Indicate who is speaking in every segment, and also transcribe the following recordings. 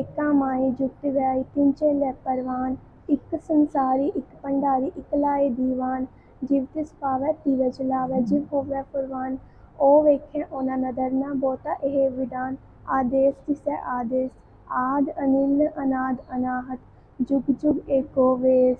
Speaker 1: ਏਕਾ ਮਾਈ ਜੁਗਤਿ ਵਿਆਈ ਤਿੰਨ ਚੇਲੇ ਪਰਵਾਨ ਇਕ ਸੰਸਾਰੀ ਇਕ ਭੰਡਾਰੀ ਇਕ ਲਾਏ ਦੀਵਾਨ ਜਿਵ ਤਿਸ ਭਾਵੈ ਤਿਵੈ ਚਲਾਵੈ ਜਿਵ ਹੋਵੈ ਫੁਰਮਾਨ ਓ ਵੇਖੈ ਓਨਾ ਨਦਰ ਨ ਬੋਤਾ ਏਹ ਵਿਧਾਨ ਆਦੇਸ ਤਿਸੈ ਆਦੇਸ ਆਦਿ ਅਨਿਲ ਅਨਾਦਿ ਅਨਾਹਤ ਜੁਗੁ ਜੁਗੁ ਏਕੋ ਵੇਸ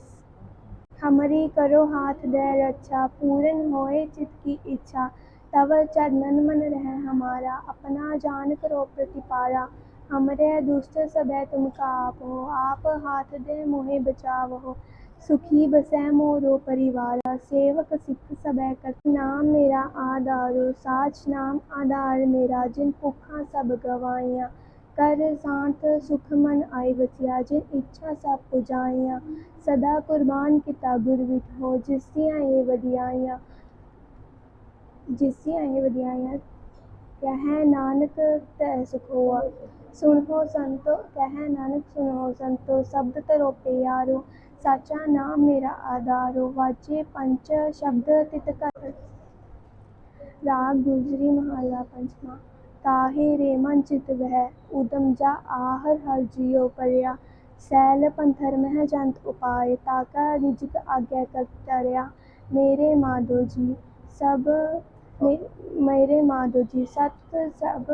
Speaker 1: हमरी करो हाथ दे रक्षा पूरन होए चित की इच्छा तव चरणन मन रहै हमारा अपना जान करो प्रतिपाला हमरे दुष्ट सभै तुम कापो, आप हाथ दे मोहे बचाव। हो सुखी बसै मोरो परिवारा, सेवक सिख सभै कर नाम मेरा आधारो, साच नाम आधार मेरा, जिन भुखा सब गवाइया। कर सांत सुख मन आई बसिया, जिन इच्छा सब पुजाइया सदा कुर्बान किता गुर हो जिसियाँ ये वधियाइया जिसियाँ ये वधियाइया कह नानक तय सुखोआ। सुन हो संतो, कह नानक सुन हो संतो, शब्द तरो प्यारो साचा नाम मेरा आधारो, वाचे पंच शब्द तित कर। राग गुजरी महला पंचमा, ताहे रे मन चित वह उदम जा आहर हर जियो पर्या। सैल पंथर मह जंत उपाय, ताका रिजक आज्ञा करतरया मेरे माधो जी, सब मेरे माधो जी, सत सब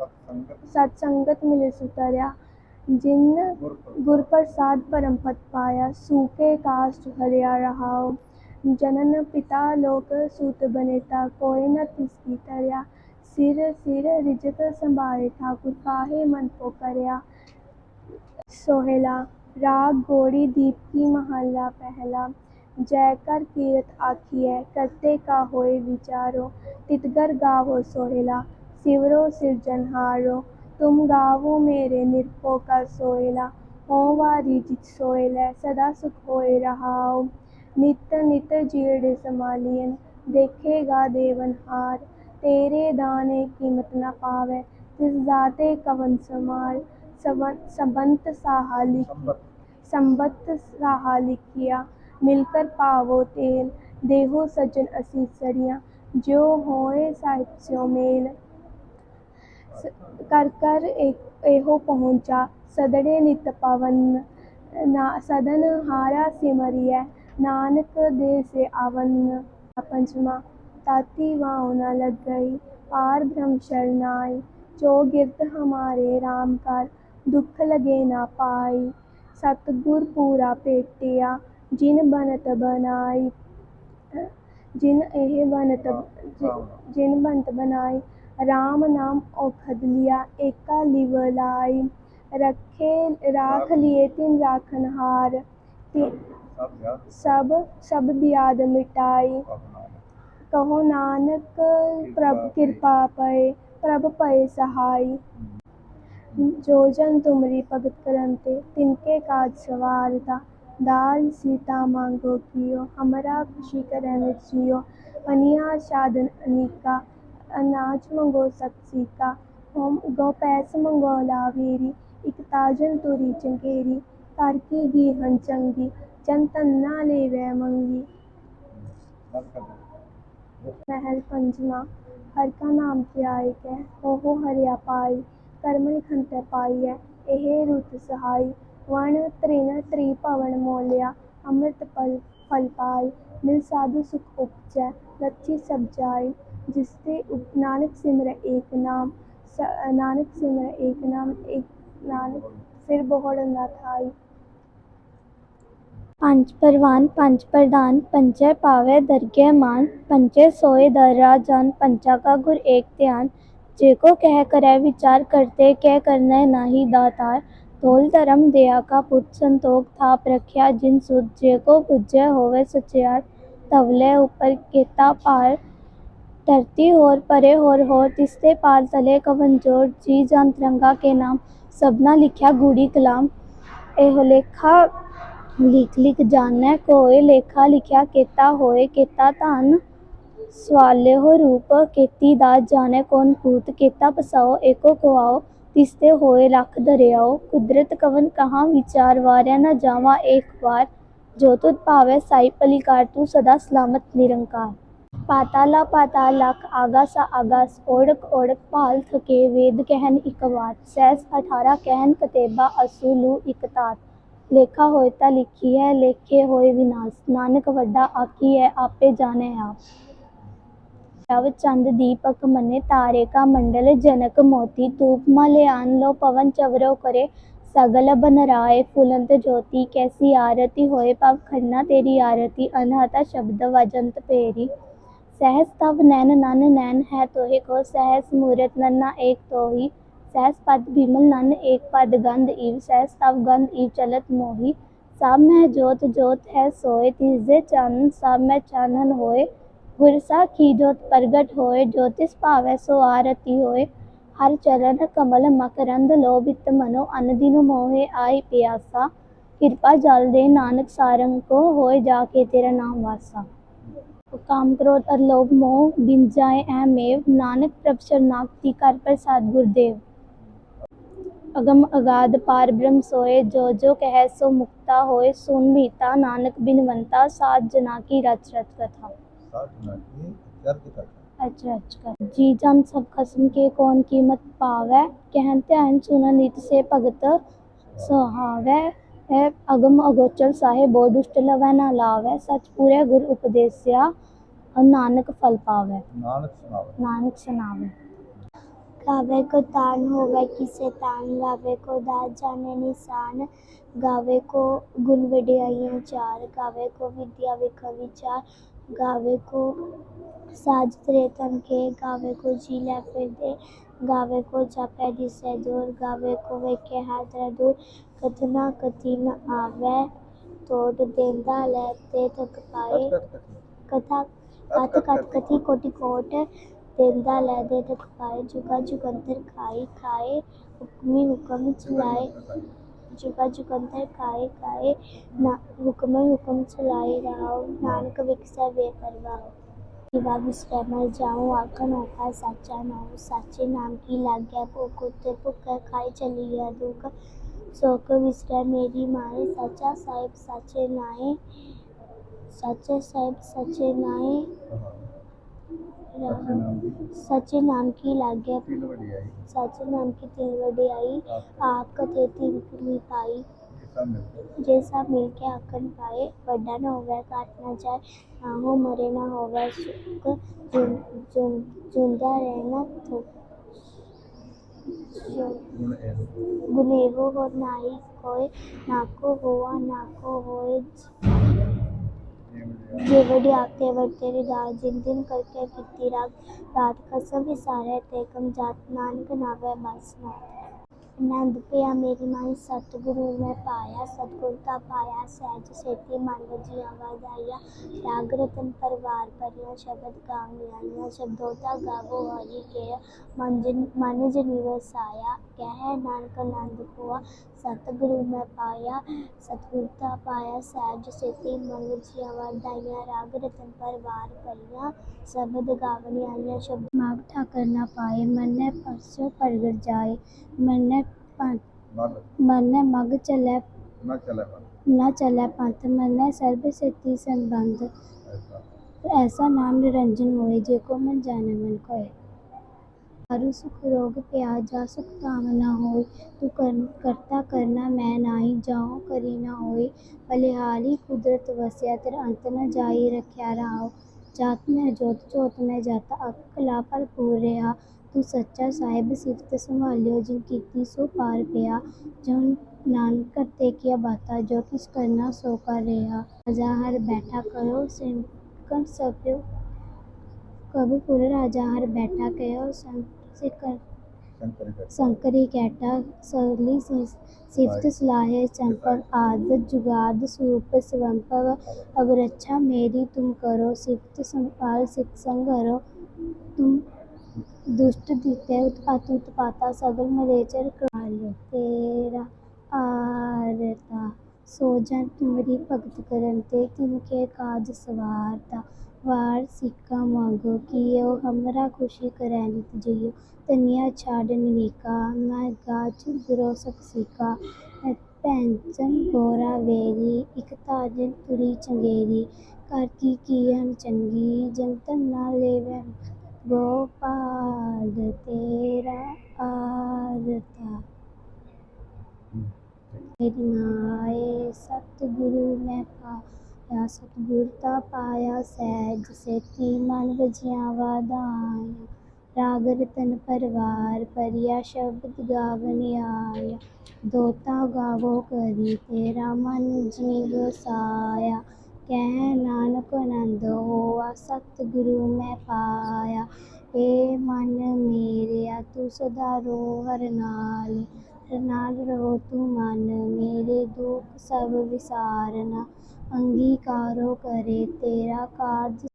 Speaker 1: सत्संगत। मिले सुतरया, जिन गुर प्रसाद परम पद पाया, सूखे काष्ट हरिया रहाओ। जनन पिता लोक सूत बनेता कोई न तिसकी तरिया। सिर सिर रिजत संभाए ठाकुर, काहे मन को करया। सोहेला, राग गोड़ी दीप की महला पहला। जय कर कीरत है, करते का होए विचारो। तितगर गावो सोहेला सिवरो सिरजनहारो तुम गावो मेरे निरपो का सोयला होवारी जित सोयला सदा सुख होए रहाओ नित नित जीड़ समालियन देखेगा देवन हार तेरे दाने कीमत न पावे तिस जाते कवन समार सबंत साहा लिखी संबत साहा लिखिया मिलकर पावो तेल देहो सजन असी सरिया जो होए साहिब स्यो मेल ਕਰ ਕਰ ਇਹੋ ਪਹੁੰਚਾ। ਸਦੜੇ ਨਿਤ ਪਵਨ ਨਾ ਸਦਨ ਹਾਰਾ ਸਿਮਰਿਐ। ਨਾਨਕ ਦੇ ਸੇ ਆਵਨ ਪੰਚਵਾ ਤਾਤੀ ਵਾਉ ਨ ਲੱਗਈ। ਪਾਰ ਬ੍ਰਹਮ ਸ਼ਰਨਾਈ ਜੋ ਗਿਰਤ ਹਮਾਰੇ RAM ਕਰ, ਦੁੱਖ ਲਗੇ ਨਾ ਪਾਈ। ਸਤਿਗੁਰ ਪੂਰਾ ਭੇਟਿਆ ਜਿਨ ਬਨਤ ਬਨਾਈ। ਜਿਨ ਇਹ ਬਨਤ ਜਿਨ ਬੰਤ ਬਨਾਈ। राम नाम औखद लिया एका लिवलाई रखे राख लिए तिन राखन हार सब सब बियाद मिटाई कहो नानक प्रभ कृपा पय प्रभ पय सहाय। जो जन तुमरी भगत करंते तिनके काज सवारता। दाल सीता मांगो कियो हमरा खुशी करन जियो। अनिया साधन अनिका ਅਨਾਜ ਮੰਗੋ ਸਤ ਸੀਕਾ ਹੋਮ ਉਗੋ ਪੈਸ ਮੰਗੋ ਲਾਵੇਰੀ ਇਕ ਤਾਜਨ ਤੁਰੀ ਚੰਗੇਰੀ। ਕਰ ਕੀ ਗੀ ਹਨ ਚੰਗੀ। ਚੰ ਤਨ ਨਾ ਲੈਵੇ ਮੰਗੀ। ਮਹਿਲ ਪੰਜਵਾ। ਹਰ ਕਾ ਨਾਮ ਧਿਆਇ ਕੈ ਹੋ? ਹਰਿਆ ਪਾਈ। ਕਰਮਨ ਖੰਤੈ ਪਾਈਐ ਇਹ ਰੁਤ ਸਹਾਈ। ਵਣ ਤ੍ਰਿਣ ਤ੍ਰੀ ਭਵਨ ਮੋਲਿਆ। ਅੰਮ੍ਰਿਤ ਪਲ, ਫਲ ਪਾਈ। ਮਿਲ ਸਾਧੂ ਸੁਖ ਉਪਜੈ। ਲੱਛੀ ਸਭ ਜਾਈ। जिससे नानक सिमर एक नाम नानक सिमर एक नाम, एक नानक फिर बहुड़ न थाई।
Speaker 2: पंच परवान पंच प्रधान पंचे पावे दरगे मान, पंचे सोए दर्रा जान, पंचा का गुर एक ध्यान जेको कह कर विचार करते, कह करने नाही दातार। धोल धर्म दया का पुत संतोख था प्रख्या जिन सुध जेको पुजे होवे सचयार। तवले ऊपर केता पार धरती होर परे होर होर तिसते पाल तले कवन जोर जी जान तिरंगा के नाम सबना लिखिया गूढ़ी कलाम एहो लेखा लिख लिख जानै कोय लेखा लिखिया केता होए केता धन ਸਵਾਲੇ ਹੋ ਰੂਪ ਕੀਤੀ ਦਾ ਜਾਣੇ ਕੌਣ ਕੂਤ ਕੀਤਾ ਪਸਾਓ ਏਕੋ ਕੁਆਓ ਤਿਸਤੇ ਹੋਏ ਲੱਖ ਦਰਿਆਓ ਕੁਦਰਤ ਕਵਨ ਕਹਾ ਵਿਚਾਰ ਵਾਰਿਆ ਨਾ ਜਾਵਾ ਇੱਕ ਵਾਰ ਜੋ ਤੁਧ ਭਾਵੇ ਸਾਈ ਪਲਿਕਾਰ ਤੂੰ ਸਦਾ ਸਲਾਮਤ ਨਿਰੰਕਾਰ पाताला पातालक आगासा आगास ओढ़क ओढ़क पाल थके। वेद कहन इकवात सैस अठारह कहन कतेबा असूलू इकतात लेखा होए ता लिखी है, लेखे होए विनाश। ਨਾਨਕ ਵੱਡਾ ਆਖੀ ਹੈ ਆਪੇ ਜਾਣੇ ਆਪ ਰਵ ਚੰਦ ਦੀਪਕ ਮੰਨੇ ਤਾਰੇ ਕਾ ਮੰਡਲ ਜਨਕ ਮੋਤੀ ਧੂਪ ਮਲਿਆਨ ਲੋ ਪਵਨ ਚਵਰੋ ਕਰੇ ਸਗਲ ਬਨ ਰਾਏ ਫੁਲੰਤ ਜੋਤੀ ਕੈਸੀ ਆਰਤੀ ਹੋਏ ਪਵ ਖੰਨਾ ਤੇਰੀ ਆਰਤੀ ਅਨਹਤਾ ਸ਼ਬਦ ਵਜੰਤ ਪੇਰੀ सहस तव नैन नन नैन है तोहि को सहस मूरत नन्ना एक तोहि। सहस पद बिमल नन एक पद गंध इव सहस तव गंध इव चलत मोहि। सब में जोत जोत है सोए, तीजे चानन सब में चानन होए। गुरसा की जोत प्रगट होए, ज्योतिष पावै सो आरती होए। हर चरण कमल मकरंद लोभित मनो अन दिन मोहे आई प्यासा। कृपा जल दे नानक सारंग को, होए जाके तेरा नाम वासा। काम क्रोध और लोभ मोह बिन जाए अहमेव नानक प्रभ शरणागति कर प्रसाद गुरुदेव अगम अगाध पार ब्रह्म सोए जो जो कह सो मुक्ता होए सुन मीता नानक बिनवंता सात जना की रच रच कथा
Speaker 3: साठ मिनट की चर की कथा
Speaker 2: अच्छा अच्छा जी जन सब खसम के कौन कीमत पावै कहन ध्यान सुन नित से भगत सुहावै है। अगम अगोचर साहेब बो दुष्ट लवै ना लावै। सच पूरे गुर उपदेसिया और नानक फल पावै।
Speaker 3: नानक सुनावे।
Speaker 2: नानक सुनावै।
Speaker 4: गावे को तान होवे किसे तान गावे को दात जाने निशान। गावे को गुण वडियाइयाँ चार गावे को विद्या विख विचार। गावे को साज तरे तन के गावे को जी लै फिर दे। गावे को जापै दिसे दूर गावे को वेखे हाथ दूर कथना कथी न आवे तोड़ देंदा ले ते थक पाए
Speaker 3: कथ कथ कथी
Speaker 4: कथा कथ कथ कथी कोटि कोट देंदा ले दे तक पाए जुगा जुगंतर खाई खाए हुक्मी हुक्म चलाए जुगा जुगंतर खाए खाए ना हुक्म हुक्म चलाए रहो नानक विकसा बेपरवाह दिवा विश्व मर जाऊँ आखन होका साचा ना हो साचे नाम की लाग्या भूख उत्ते भुख खाई चली गया दुख सोक विसरै मेरी माए साचा साहिब साचे नाए साचे साहिब सचे नाए
Speaker 3: सच्चे नाम की?
Speaker 4: सचे नाम की लाग्या
Speaker 3: तिल
Speaker 4: सचे नाम की तिल वडियाई आप कथे तिल की पाई
Speaker 3: सब मिलकर
Speaker 4: जैसा मिलके आकन पाए वड्डा न होवे काट न जाए ना हो मरे ना होवे सुख ज़िंदा रहना तो
Speaker 3: गुण एहो
Speaker 4: गुनेहो हो नाही कोय नाको होआ नाको होए
Speaker 3: ये मिल
Speaker 4: जे वडी आपते वर तेरे दास जिन दिन करके किती रात रात कसम विसारे ते कम जात नानक नावे बस ना ਆਨੰਦ ਪਿਆ, ਮੇਰੀ ਮਾਈ ਸਤਿਗੁਰੂ ਮੈਂ ਪਾਇਆ, ਸਤਿਗੁਰ ਦਾ ਪਾਇਆ, ਸਹਿਜ ਸੇਤੀ ਮਨ ਵਜੀਆ ਵਾਜਾਇਆ ਰਾਗ ਰਤਨ ਪਰਵਾਰ ਪਰਿਆ ਸ਼ਬਦ ਗਾਉਣ ਆਈਆਂ ਸ਼ਬਦੋ ਗਾਵੋ ਹਰੀ ਕੇ ਮਨ ਜਨ ਮਨ ਜਨੀ ਵਸਾਇਆ क्या है नानक आनंद हुआ सतगुरु मैं पाया सतगुरता पाया सहज सेती मंग जिया वरदाइया राग रतन परवार परिया शब्द गावने आइया शब्द
Speaker 2: माग ठाकर ना पाए मन ने परसो प्रगट जाए मन ने मन ने मग चले
Speaker 3: ना चले
Speaker 2: पंथ मन ने सर्व सेती संबंध
Speaker 3: ऐसा
Speaker 2: नाम निरंजन होए जो मन जाने मन कोए हरु सुख रोग प्या जा सुख कामना होय तू कर, करता करना मैं नाही जाऊँ करी ना होय बलिहारी कुदरत वसिया तेरा अंत न जाई रखया रहाओ। जात में जोत जोत में जाता अकला पर पूर रहा तू सच्चा साहिब सिफत संभालियो जिन कीती सो पार पिया। जो नानक करते किया बाता जो किस करना सो कर रहा। राजा हर बैठा करो सिंकन सब कभी पुर राजा हर बैठा कहो संत से कर संकरी कैटा सरली सिफत सलाहे चंपक आद जुगाद सूप स्वंपव अब रक्षा मेरी तुम करो सिफत संघरो तुम दुष्ट दिते उत्पात उत्पाता सगल मरेचर काल तेरा आरता सो जन तुमरी भगत करन ते तिनके काज सवारता वार सिक्का मांगो कियो हमरा खुशी करे नित जियो तनिया छाड़ निका मैं गाज गुरो सक सिका
Speaker 5: ਪੈਂਚਨ ਗੋਰਾ ਵੇਰੀ ਇੱਕ ਤਾਜਨ ਤੁਰੀ ਚੰਗੇਰੀ ਘਰ ਕੀ ਕੀਹਨ ਚੰਗੀ ਜੰਤਨ ਨਾ ਲੇਵੈ ਗੋਪਾਲ ਤੇਰਾ ਆਰਤਾ ਮੇਰੀ ਮਾਏ ਸਤਿਗੁਰੂ ਮੈਂ ਪਾਇਆ, ਸਤਿਗੁਰ ਤਾਂ ਪਾਇਆ ਸਹਿਜ ਸੇਤੀ, ਮਨ ਵਜਿਆ ਵਾਧਾਇਆ ਰਾਗ ਰਤਨ ਪਰਵਾਰ ਪਰਿਆ ਸ਼ਬਦ ਗਾਵਨ ਆਇਆ ਦੋਤਾ ਗਾਵੋ ਕਰੀ, ਤੇਰਾ ਮਨ ਜੀਵ ਸਾਇਆ। ਕਹਿ ਨਾਨਕ ਆਨੰਦ ਹੋਆ, ਸਤਿਗੁਰੂ ਮੈਂ ਪਾਇਆ। ਏ ਮਨ ਮੇਰਿਆ, ਤੂੰ ਸਦਾ ਰੋ ਹਰ ਨਾਲ। ਨਾਲ ਰਹੋ ਤੂੰ ਮਨ, ਮੇਰੇ ਦੁੱਖ ਸਭ ਵਿਸਾਰਨਾ। अंगीकारो करे तेरा कार्य